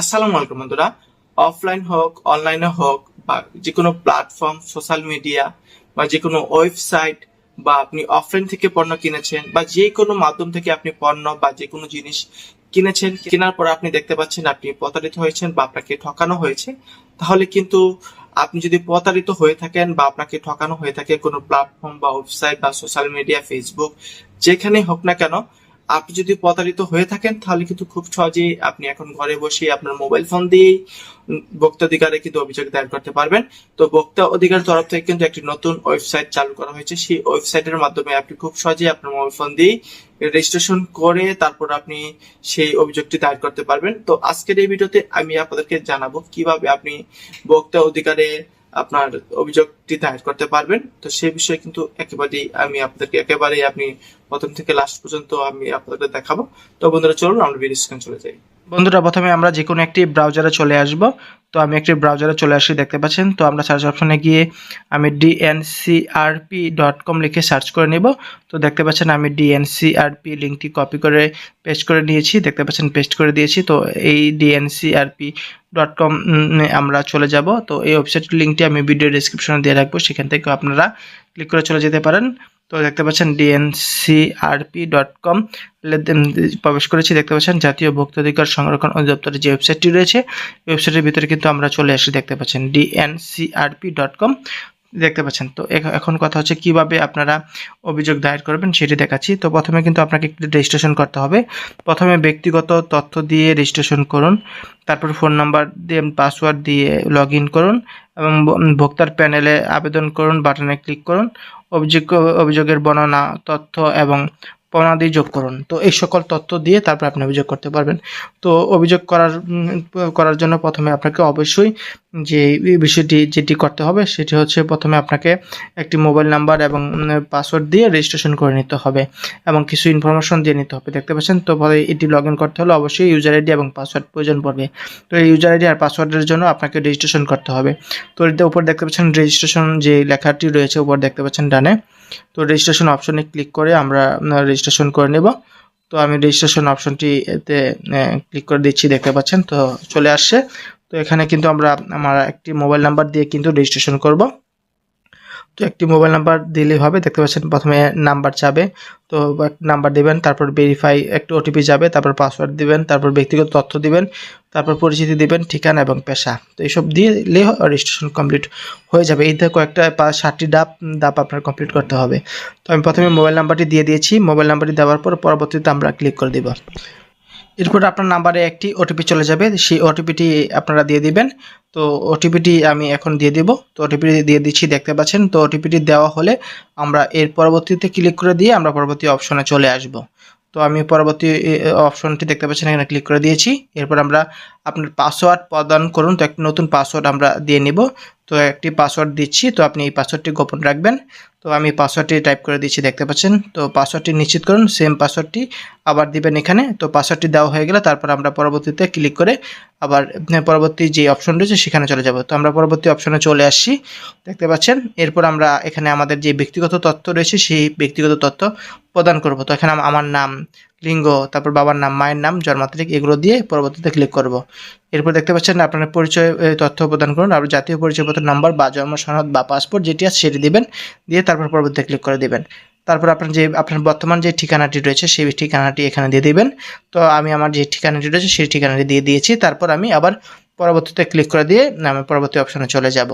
আসসালামু আলাইকুম বন্ধুরা। অফলাইন হোক, অনলাইনে হোক, বা যে কোনো প্ল্যাটফর্ম, সোশ্যাল মিডিয়া, বা যে কোনো ওয়েবসাইট, বা আপনি অফলাইন থেকে পণ্য কিনেছেন, বা যে কোনো মাধ্যম থেকে আপনি পণ্য বা যে কোনো জিনিস কিনেছেন, কেনার পর আপনি দেখতে পাচ্ছেন আপনি প্রতারিত হয়েছেন বা আপনাকে ঠকানো হয়েছে, তাহলে কিন্তু আপনি যদি প্রতারিত হয়ে থাকেন বা আপনাকে ঠকানো হয়ে থাকে কোনো প্ল্যাটফর্ম বা ওয়েবসাইট বা সোশ্যাল মিডিয়া, ফেসবুক যেখানে হোক না কেন আপনি যদি প্রতারিত হয়ে থাকেন, তাহলে কিন্তু খুব সহজেই আপনি এখন ঘরে বসে আপনার মোবাইল ফোন দিয়েই অধিকারে কিন্তু অভিযোগ দায়ের করতে পারবেন। তো ভোক্তা অধিকার তরফ থেকে কিন্তু একটি নতুন ওয়েবসাইট চালু করা হয়েছে। সেই ওয়েবসাইটের মাধ্যমে আপনি খুব সহজেই আপনার মোবাইল ফোন দিয়েই রেজিস্ট্রেশন করে তারপর আপনি সেই অভিযোগটি দায়ের করতে পারবেন। তো আজকের এই ভিডিওতে আমি আপনাদেরকে জানাব কীভাবে আপনি ভোক্তা অধিকারে আপনার অভিযোগটি দায়ের করতে পারবেন। তো সেই বিষয়ে কিন্তু একেবারেই আমি আপনাদেরকে একেবারেই আপনি প্রথম থেকে লাস্ট পর্যন্ত আমি আপনাদের দেখাবো। তো বন্ধুরা, চলুন, আমরা ভিডিও চলে যাই। বন্ধুরা, প্রথমে আমরা যে কোনো একটি ব্রাউজারে চলে আসব। তো আমি একটি ব্রাউজারে চলে আসি, দেখতে পাচ্ছেন? তো আমরা সার্চ অপশনে গিয়ে আমি ডিএনসিআরপি ডট কম লিখে সার্চ করে নেব। তো দেখতে পাচ্ছেন, আমি ডিএনসিআরপি লিঙ্কটি কপি করে পেস্ট করে নিয়েছি, দেখতে পাচ্ছেন পেস্ট করে দিয়েছি। তো এই ডিএনসিআরপি ডট কম আমরা চলে যাব। তো এই ওয়েবসাইটের লিঙ্কটি আমি ভিডিও ডিসক্রিপশনে দিয়ে রাখব, সেখান থেকে আপনারা ক্লিক করে চলে যেতে পারেন। তো দেখতে পাচ্ছেন ডিএনসিআরপি ডট কম প্রবেশ করেছি। দেখতে পাচ্ছেন জাতীয় ভোক্তাধিকার সংরক্ষণ অধিদপ্তরের যে ওয়েবসাইটটি রয়েছে ওয়েবসাইটের ভিতরে কিন্তু আমরা চলে আসি দেখতে পাচ্ছেন ডিএনসিআরপি ডট কম দেখতে পাচ্ছেন, তো এখ- এখন কথা হচ্ছে কীভাবে আপনারা অভিযোগ দায়ের করবেন সেটি দেখাচ্ছি। তো প্রথমে কিন্তু আপনাকে একটু রেজিস্ট্রেশন করতে হবে। প্রথমে ব্যক্তিগত তথ্য দিয়ে রেজিস্ট্রেশন করুন, তারপর ফোন নাম্বার দিয়ে পাসওয়ার্ড দিয়ে লগ করুন এবং ভোক্তার প্যানেলে আবেদন করুন বাটনে ক্লিক করুন। অভিযোগ অভিযোগের বর্ণনা তথ্য এবং প্রণালী যোগ করুন। তো এই সকল তথ্য দিয়ে তারপর আপনি অভিযোগ করতে পারবেন। তো অভিযোগ করার করার জন্য প্রথমে আপনাকে অবশ্যই যে বিষয়টি, যেটি করতে হবে সেটি হচ্ছে প্রথমে আপনাকে একটি মোবাইল নাম্বার এবং পাসওয়ার্ড দিয়ে রেজিস্ট্রেশন করে নিতে হবে এবং কিছু ইনফরমেশন দিয়ে নিতে হবে। দেখতে পাচ্ছেন? তো পরে এটি লগ করতে হলে অবশ্যই ইউজার আইডি এবং পাসওয়ার্ড প্রয়োজন পড়বে। তো এই ইউজার আইডি আর পাসওয়ার্ডের জন্য আপনাকে রেজিস্ট্রেশন করতে হবে। তো এর উপর দেখতে পাচ্ছেন রেজিস্ট্রেশন যে লেখাটি রয়েছে, উপর দেখতে পাচ্ছেন ডানে। তো রেজিস্ট্রেশন অপশনে ক্লিক করে আমরা রেজিস্ট্রেশন করে নেব। তো আমি রেজিস্ট্রেশন অপশনটি এতে ক্লিক করে দিচ্ছি, দেখতে পাচ্ছেন? তো চলে আসছে। তো এখানে কিন্তু আমরা, আমার একটি মোবাইল নাম্বার দিয়ে কিন্তু রেজিস্ট্রেশন করব। তো একটি মোবাইল নাম্বার দিলেই হবে, দেখতে পাচ্ছেন প্রথমে নাম্বার চাবে, তো নাম্বার দিবেন, তারপর ভেরিফাই একটু ওটিপি যাবে, তারপর পাসওয়ার্ড দিবেন, তারপর ব্যক্তিগত তথ্য দিবেন, তারপর পরিচিতি দিবেন, ঠিকানা এবং পেশা। তো এইসব দিয়ে রেজিস্ট্রেশন কমপ্লিট হয়ে যাবে। এই কয়েকটা পাঁচ ষাটটি ডাব ডাব আপনার কমপ্লিট করতে হবে। তো আমি প্রথমে মোবাইল নাম্বারটি দিয়ে দিয়েছি। মোবাইল নাম্বারটি দেওয়ার পর পরবর্তীতে আমরা ক্লিক করে দেব। এরপর আপনার নাম্বারে একটি ওটিপি চলে যাবে, সেই ওটিপিটি আপনারা দিয়ে দিবেন। তো ওটিপিটি আমি এখন দিয়ে দিব। তো ওটিপিটি দিয়ে দিচ্ছি, দেখতে পাচ্ছেন? তো ওটিপিটি দেওয়া হলে আমরা এর পরবর্তীতে ক্লিক করে দিয়ে আমরা পরবর্তী অপশনে চলে আসব। তো আমি পরবর্তী অপশনটি দেখতে পাচ্ছেন, এখানে ক্লিক করে দিয়েছি। এরপর আমরা আপনার পাসওয়ার্ড প্রদান করুন। তো একটি নতুন পাসওয়ার্ড আমরা দিয়ে নিব। তো একটি পাসওয়ার্ড দিচ্ছি, তো আপনি এই পাসওয়ার্ডটি গোপন রাখবেন। তো আমি পাসওয়ার্ডটি টাইপ করে দিচ্ছি, দেখতে পাচ্ছেন? তো পাসওয়ার্ডটি নিশ্চিত করুন সেম পাসওয়ার্ডটি আবার দিবেন এখানে। তো পাসওয়ার্ডটি দেওয়া হয়ে গেলে তারপর আমরা পরবর্তীতে ক্লিক করে আবার পরবর্তী যে অপশন রয়েছে সেখানে চলে যাব। তো আমরা পরবর্তী অপশনে চলে আসছি, দেখতে পাচ্ছেন? এরপর আমরা এখানে আমাদের যে ব্যক্তিগত তথ্য রয়েছে, সেই ব্যক্তিগত তথ্য প্রদান করব। তো এখানে আমার নাম লিঙ্গ, তারপর বাবার নাম, মায়ের নাম জন্ম তারিখ এগুলো দিয়ে পরবর্তীতে ক্লিক করব। এরপর দেখতে পাচ্ছেন আপনার পরিচয় তথ্য প্রদান করুন, আর জাতীয় পরিচয়পত্র নাম্বার বা জন্ম সনদ বা পাসপোর্ট যেটি আছে সেটি দিবেন, দিয়ে তারপর পরবর্তীতে ক্লিক করে দেবেন। তারপর আপনার যে, আপনার বর্তমান যে ঠিকানাটি রয়েছে, সেই ঠিকানাটি এখানে দিয়ে দিবেন। তো আমি আমার যে ঠিকানাটি রয়েছে, সেই ঠিকানাটি দিয়ে দিয়েছি। তারপর আমি আবার পরবর্তীতে ক্লিক করে দিয়ে আমি পরবর্তী অপশনে চলে যাব।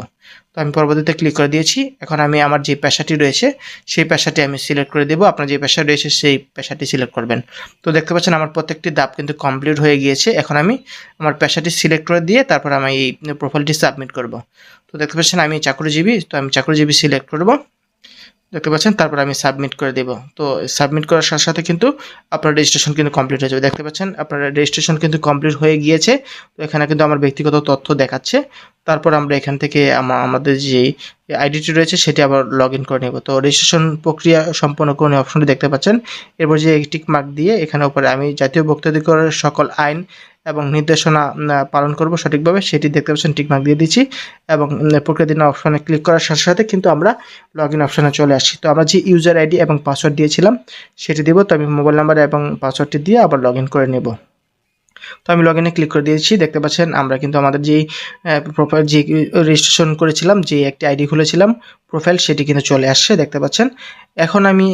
তো আমি পরবর্তীতে ক্লিক করে দিয়েছি। এখন আমি আমার যে পেশাটি রয়েছে, সেই পেশাটি আমি সিলেক্ট করে দেবো। আপনার যে পেশা রয়েছে, সেই পেশাটি সিলেক্ট করবেন। তো দেখতে পাচ্ছেন আমার প্রত্যেকটি ধাপ কিন্তু কমপ্লিট হয়ে গিয়েছে। এখন আমি আমার পেশাটি সিলেক্ট করে দিয়ে তারপর আমি এই প্রোফাইলটি সাবমিট করব। তো দেখতে পাচ্ছেন আমি চাকরিজীবী, তো আমি চাকরিজীবী সিলেক্ট করব। দেখতে পাচ্ছেন, তারপর আমি সাবমিট করে দেব। তো সাবমিট করার সাথে সাথে কিন্তু আপনার রেজিস্ট্রেশন কিন্তু কমপ্লিট হয়ে যাবে। দেখতে পাচ্ছেন, আপনার রেজিস্ট্রেশন কিন্তু কমপ্লিট হয়ে গিয়েছে। তো এখানে কিন্তু আমার ব্যক্তিগত তথ্য দেখাচ্ছে। তারপর আমরা এখান থেকে আমাদের যে আইডিটি রয়েছে, সেটি আবার লগ ইন করে নেব। তো রেজিস্ট্রেশন প্রক্রিয়া সম্পন্ন করে অপশনটি দেখতে পাচ্ছেন। এরপর যে টিক মার্ক দিয়ে এখানে উপরে আমি জাতীয় ভোক্তাধিকারের সকল আইন এবং নির্দেশনা পালন করব সঠিকভাবে সেটি দেখতে পাচ্ছেন ঠিক মাক দিয়ে দিচ্ছি এবং উম, প্রক্রিয়া দিন অপশনে ক্লিক করার সাথে সাথে কিন্তু আমরা লগ ইন অপশানে চলে আসি তো আমরা যে ইউজার আইডি এবং পাসওয়ার্ড দিয়েছিলাম সেটি দিব। তো আমি মোবাইল নাম্বার এবং পাসওয়ার্ডটি দিয়ে আবার লগ করে নেব। তো আমি লগ ইনে ক্লিক করে দিয়েছি। দেখতে পাচ্ছেন, আমরা কিন্তু আমাদের যেই প্রোফাইল যে রেজিস্ট্রেশন করেছিলাম, যে একটি আইডি খুলেছিলাম প্রোফাইল সেটি কিন্তু চলে আসছে, দেখতে পাচ্ছেন। এখন আমি,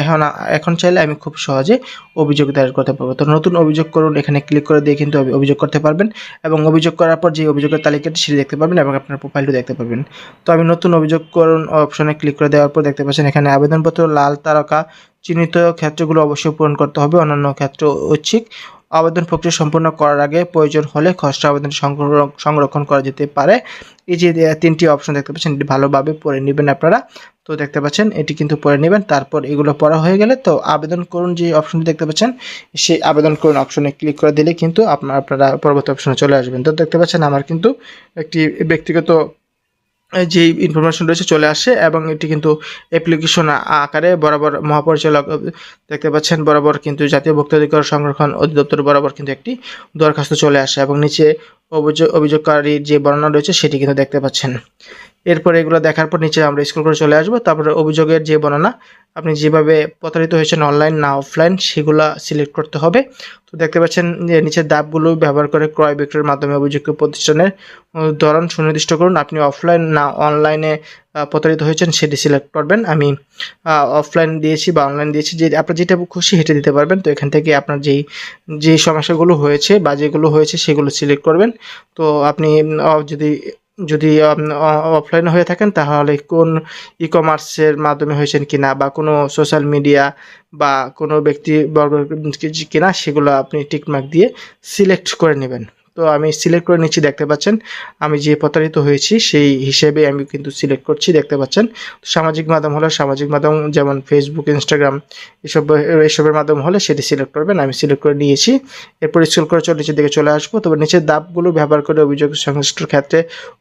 এখন এখন চাইলে আমি খুব সহজে অভিযোগ দায়ের করতে পারব। তো নতুন অভিযোগ করুন, এখানে ক্লিক করে দিয়ে কিন্তু অভিযোগ করতে পারবেন এবং অভিযোগ করার পর যে অভিযোগের তালিকাটি সেটি দেখতে পারবেন এবং আপনার প্রোফাইলটি দেখতে পারবেন। তো আমি নতুন অভিযোগ করুন অপশনে ক্লিক করে দেওয়ার পর দেখতে পাচ্ছেন, এখানে আবেদনপত্র, লাল তারকা, চিহ্নিত ক্ষেত্রগুলো অবশ্যই পূরণ করতে হবে, অন্যান্য ক্ষেত্র ঐচ্ছিক। আবেদন প্রক্রিয়া সম্পূর্ণ করার আগে প্রয়োজন হলে খসড়া আবেদন সংরক্ষণ করা যেতে পারে। এই যে তিনটি অপশন দেখতে পাচ্ছেন, এটি ভালোভাবে পড়ে নেবেন আপনারা। তো দেখতে পাচ্ছেন, এটি কিন্তু পড়ে নেবেন। তারপর এগুলো পড়া হয়ে গেলে তো আবেদন করুন যে অপশনটি দেখতে পাচ্ছেন, সেই আবেদন করুন অপশনে ক্লিক করে দিলে কিন্তু আপনার আপনারা পরবর্তী অপশনে চলে আসবেন। তো দেখতে পাচ্ছেন, আমার কিন্তু একটি ব্যক্তিগত যে ইনফরমেশন রয়েছে চলে আসে এবং এটি কিন্তু অ্যাপ্লিকেশন আকারে বরাবর মহাপরিচালক দেখতে পাচ্ছেন বরাবর কিন্তু জাতীয় ভোক্তাধিকার সংরক্ষণ অধিদপ্তর বরাবর কিন্তু একটি দরখাস্ত চলে আসে এবং নিচে অভিযোগ অভিযোগকারীর যে বর্ণনা রয়েছে সেটি কিন্তু দেখতে পাচ্ছেন। এরপর এগুলো দেখার পর নিচে আমরা স্ক্রল করে চলে আসব। তারপরে অভিযোগের যে বর্ণনা, আপনি যেভাবে প্রতারিত হয়েছেন অনলাইন না অফলাইন সেগুলো সিলেক্ট করতে হবে। তো দেখতে পাচ্ছেন যে নিচের দাবগুলো ব্যবহার করে ক্রয় বিক্রয়ের মাধ্যমে অভিযুক্ত প্রতিষ্ঠানের ধরন সুনির্দিষ্ট করুন। আপনি অফলাইন না অনলাইনে প্রতারিত হয়েছেন, সেটি সিলেক্ট করবেন। আমি অফলাইন দিয়েছি বা অনলাইন দিয়েছি, যে আপনার যেটা খুশি হেঁটে দিতে পারবেন। তো এখান থেকে আপনার যেই যে সমস্যাগুলো হয়েছে বা যেগুলো হয়েছে সেগুলো সিলেক্ট করবেন। তো আপনি যদি যদি অফলাইন হয়ে থাকেন, তাহলে কোন ই কমার্সের মাধ্যমে হয়েছেন কিনা বা কোনো সোশ্যাল মিডিয়া বা কোনো ব্যক্তি কিনা, সেগুলো আপনি টিকমার্ক দিয়ে সিলেক্ট করে নেবেন। তো আমি সিলেক্ট করে নিচ্ছি, দেখতে পাচ্ছেন? আমি যে প্রতারিত হয়েছি, সেই হিসেবে আমি কিন্তু সিলেক্ট করছি, দেখতে পাচ্ছেন? সামাজিক মাধ্যম হলে সামাজিক মাধ্যম, যেমন ফেসবুক ইনস্টাগ্রাম এসব, এসবের মাধ্যম হলে সেটি সিলেক্ট করবেন, আমি সিলেক্ট করে নিয়েছি। এরপর স্ক্রল করে চলে নিচের দিকে চলে আসব, তবে নিচের দাবগুলো ব্যবহার করে অভিযোগ সংশ্লিষ্ট ক্ষেত্রে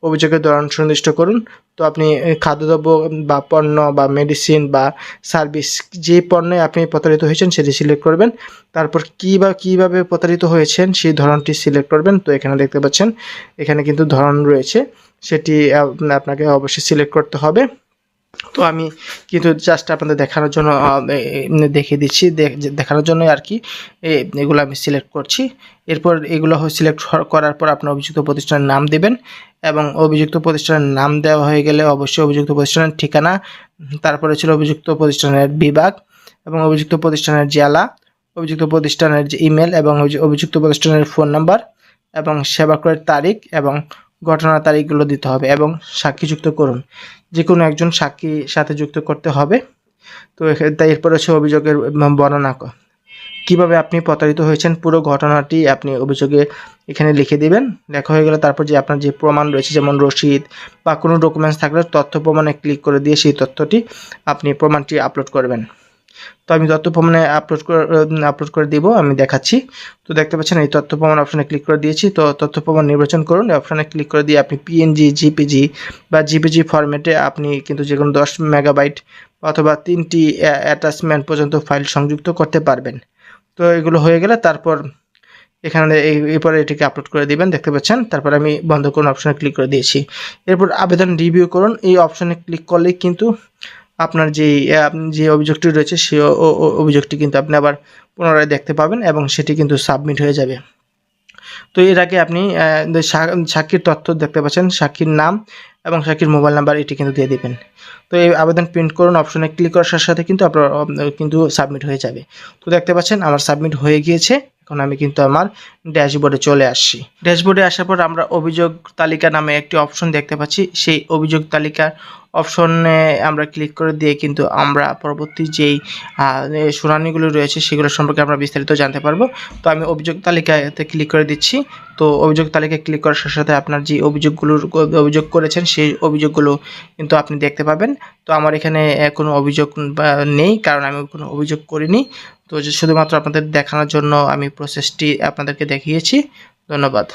অভিযোগের ধরন সুনির্দিষ্ট করুন। তো আপনি খাদ্যদ্রব্য বা পণ্য বা মেডিসিন বা সার্ভিস যে পণ্যে আপনি প্রতারিত হয়েছেন, সেটি সিলেক্ট করবেন। তারপর কী বা কীভাবে প্রতারিত হয়েছেন, সেই ধরনটি সিলেক্ট করবেন। তো এখানে দেখতে পাচ্ছেন, এখানে কিন্তু ধরন রয়েছে, সেটি আপনাকে অবশ্যই সিলেক্ট করতে হবে। তো আমি কিন্তু জাস্ট আপনাদের দেখানোর জন্য দেখিয়ে দিচ্ছি দেখ- দেখানোর জন্য আর কি এগুলো আমি সিলেক্ট করছি। এরপর এগুলো সিলেক্ট করার পর আপনার অভিযুক্ত প্রতিষ্ঠানের নাম দেবেন এবং অভিযুক্ত প্রতিষ্ঠানের নাম দেওয়া হয়ে গেলে অবশ্যই অভিযুক্ত প্রতিষ্ঠানের ঠিকানা, তারপরে ছিল অভিযুক্ত প্রতিষ্ঠানের বিভাগ এবং অভিযুক্ত প্রতিষ্ঠানের জেলা, অভিযুক্ত প্রতিষ্ঠানের যে ইমেল এবং অভি- অভিযুক্ত প্রতিষ্ঠানের ফোন নাম্বার এবং সেবা ক্রয়ের তারিখ এবং ঘটনার তারিখগুলো দিতে হবে এবং সাক্ষী যুক্ত করুন। যে কোনো একজন সাক্ষী সাথে যুক্ত করতে হবে। তো তাই এরপর হচ্ছে অভিযোগের বর্ণনা কীভাবে আপনি প্রতারিত হয়েছেন পুরো ঘটনাটি আপনি অভিযোগে এখানে লিখে দিবেন। লেখা হয়ে গেলে তারপর যে আপনার যে প্রমাণ রয়েছে, যেমন রসিদ বা কোনো ডকুমেন্টস থাকলে তথ্য প্রমাণে ক্লিক করে দিয়ে সেই তথ্যটি আপনি প্রমাণটি আপলোড করবেন। তো আমি তথ্য প্রমাণে আপলোড করে আপলোড করে দিব, আমি দেখাচ্ছি। তো দেখতে পাচ্ছেন এই তথ্য প্রমাণ অপশানে ক্লিক করে দিয়েছি। তো তথ্য প্রমাণ নির্বাচন করুন অপশানে ক্লিক করে দিয়ে আপনি পিএনজি জিপিজি বা জিপিজি ফরম্যাটে আপনি কিন্তু যে কোনো দশ মেগাবাইট অথবা তিনটি অ্যাটাচমেন্ট পর্যন্ত ফাইল সংযুক্ত করতে পারবেন। তো এগুলো হয়ে গেলে তারপর এখানে এরপরে এটিকে আপলোড করে দিবেন, দেখতে পাচ্ছেন। তারপর আমি বন্ধ করুন অপশানে ক্লিক করে দিয়েছি। এরপর আবেদন রিভিউ করুন। এই অপশানে ক্লিক করলেই কিন্তু আপনার যে যে অভিযোগটি রয়েছে সে অভিযোগটি কিন্তু আপনি আবার পুনরায় দেখতে পাবেন এবং সেটি কিন্তু সাবমিট হয়ে যাবে। তো এর আগে আপনি সাক্ষীর তথ্য দেখতে পাচ্ছেন, সাক্ষীর নাম এবং সাক্ষীর মোবাইল নাম্বার এটি কিন্তু দিয়ে দেবেন। তো এই আবেদন প্রিন্ট করুন, অপশনে ক্লিক করার সাথে সাথে কিন্তু আপনার কিন্তু সাবমিট হয়ে যাবে। তো দেখতে পাচ্ছেন আমার সাবমিট হয়ে গিয়েছে, এখন আমি কিন্তু আমার ড্যাশবোর্ডে চলে আসছি। ড্যাশবোর্ডে আসার পর আমরা অভিযোগ তালিকা নামে একটি অপশন দেখতে পাচ্ছি, সেই অভিযোগ তালিকার অপশনে আমরা ক্লিক করে দিয়ে কিন্তু আমরা পরবর্তী যেই শুনানিগুলো রয়েছে সেগুলো সম্পর্কে আমরা বিস্তারিত জানতে পারব। তো আমি অভিযোগ তালিকাতে ক্লিক করে দিচ্ছি। তো অভিযোগ তালিকায় ক্লিক করার সাথে সাথে আপনার যে অভিযোগগুলোর, অভিযোগ করেছেন সেই অভিযোগগুলো কিন্তু আপনি দেখতে পাবেন। তো আমার এখানে কোনো অভিযোগ নেই কারণ আমি কোনো অভিযোগ করিনি। তো শুধুমাত্র আপনাদের দেখানোর জন্য আমি প্রসেসটি আপনাদেরকে দেখিয়েছি। ধন্যবাদ।